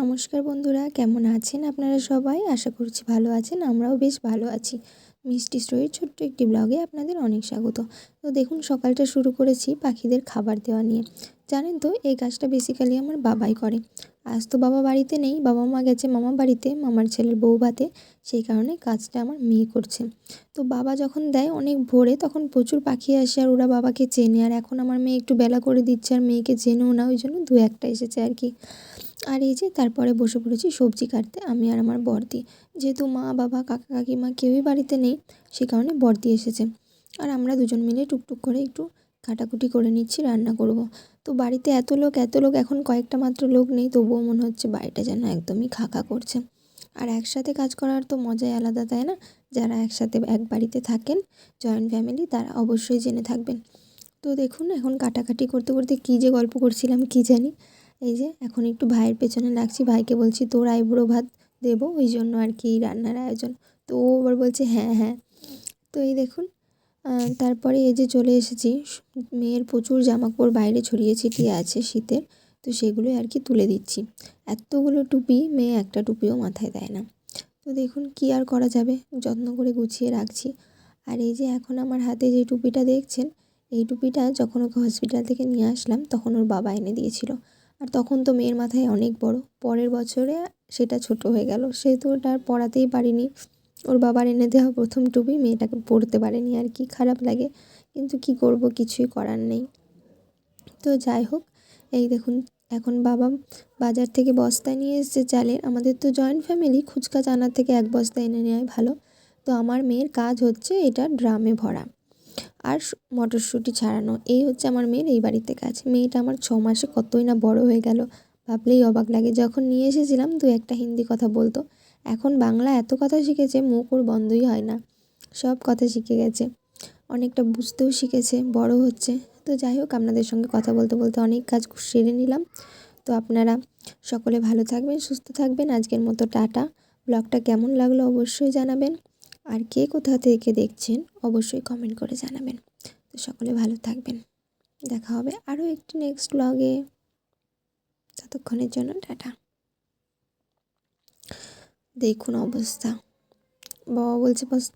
নমস্কার বন্ধুরা, কেমন আছেন আপনারা সবাই? আশা করছি ভালো আছেন, আমরাও বেশ ভালো আছি। মিষ্টি স্টোরির ছোট্ট একটি ব্লগে আপনাদের অনেক স্বাগত। তো দেখুন, সকালটা শুরু করেছি পাখিদের খাবার দেওয়া নিয়ে। জানেন তো, এই কাজটা বেসিক্যালি আমার বাবাই করে। আজ তো বাবা বাড়িতে নেই, বাবা মা গেছে মামা বাড়িতে, মামার ছেলের বউ ভাতে সেই কারণে কাজটা আমার মেয়ে করছে। তো বাবা যখন দেয় অনেক ভোরে, তখন প্রচুর পাখি আসে আর ওরা বাবাকে চেনে। আর এখন আমার মেয়ে একটু বেলা করে দিচ্ছে, আর মেয়েকে চেনেও না, ওই জন্য দু একটা এসেছে আর কি। আর এই যে তারপরে বসে পড়েছি সবজি কাটতে, আমি আর আমার বর্দি। যেহেতু মা, বাবা, কাকা, কাকিমা কেউই বাড়িতে নেই, সে কারণে বর্দি এসেছে। আর আমরা দুজন মিলে টুকটুক করে একটু কাটাকুটি করে নিচ্ছি, রান্না করব। তো বাড়িতে এত লোক এত লোক, এখন কয়েকটা মাত্র লোক নেই, তবুও মনে হচ্ছে বাড়িটা যেন একদমই খাকা করছে। আর একসাথে কাজ করার তো মজাই আলাদা, তাই না? যারা একসাথে এক বাড়িতে থাকেন জয়েন্ট ফ্যামিলি তারা অবশ্যই জেনে থাকবেন। তো দেখুন, এখন কাটাকাটি করতে করতে কী যে গল্প করছিলাম, কী জানি? এই যে, এখন একটু ভাইয়ের পেছনে লাগছি। ভাইকে বলছি, তোর আইবুড়ো ভাত দেবো? ওই জন্য আর কি রান্নার আয়োজন। তো ও আবার বলছে হ্যাঁ হ্যাঁ। তো এই দেখুন তারপরে এই যে চলে এসেছি। মেয়ের প্রচুর জামাকাপড় বাইরে ছড়িয়ে ছিটিয়ে আছে শীতের। তো সেগুলোই আর কি তুলে দিচ্ছি। এতগুলো টুপি মেয়ে একটা টুপিও মাথায় দেয় না। তো দেখুন, কি আর করা যাবে? যত্ন করে গুছিয়ে রাখছি। আর এই যে এখন আমার হাতে যে টুপিটা দেখছেন, এই টুপিটা যখন ওকে হসপিটাল থেকে নিয়ে আসলাম, তখন ওর বাবা এনে দিয়েছিল। আর তখন তো মেয়ের মাথায় অনেক বড়। পরের বছরে সেটা ছোট হয়ে গেল। সেহেতু ওটা আর পড়াতেই পারিনি। ওর বাবার এনে দেওয়া প্রথম টুপি মেয়েটাকে পড়তে পারেনি আর কি, খারাপ লাগে। কিন্তু কি করব, কিছুই করার নেই। তো যাই হোক, এই দেখুন, এখন বাবা বাজার থেকে বস্তা নিয়ে এসছে চালের। আমাদের তো জয়েন্ট ফ্যামিলি খুচকা চানার থেকে এক বস্তা এনে নেওয়াই ভালো। তো আমার মেয়ের কাজ হচ্ছে এটা ড্রামে ভরা। আর মটরশুঁটি ছাড়ানো। এই হচ্ছে আমার মেয়ের এই বাড়িতে কাজ। মেয়েটা আমার ছ মাসে কতই না বড় হয়ে গেল। ভাবলেই অবাক লাগে। যখন নিয়ে এসেছিলাম, দু একটা হিন্দি কথা বলতো। এখন বাংলা এত কথা শিখেছে, মুখ ওর বন্ধই হয় না। সব কথা শিখে গেছে। অনেকটা বুঝতেও শিখেছে, বড় হচ্ছে। তো যাই হোক, আপনাদের সঙ্গে কথা বলতে বলতে অনেক কাজ সেরে নিলাম। তো আপনারা সকলে ভালো থাকবেন, সুস্থ থাকবেন। আজকের মতো টাটা। ব্লগটা কেমন লাগল অবশ্যই জানাবেন। আর কে কোথা থেকে দেখছেন, অবশ্যই কমেন্ট করে জানাবেন। তো সকলে ভালো থাকবেন। দেখা হবে আরও একটি নেক্সট ব্লগে ততক্ষণের জন্য টাটা। দেখুন অবস্থা। বাবা বলছে, বস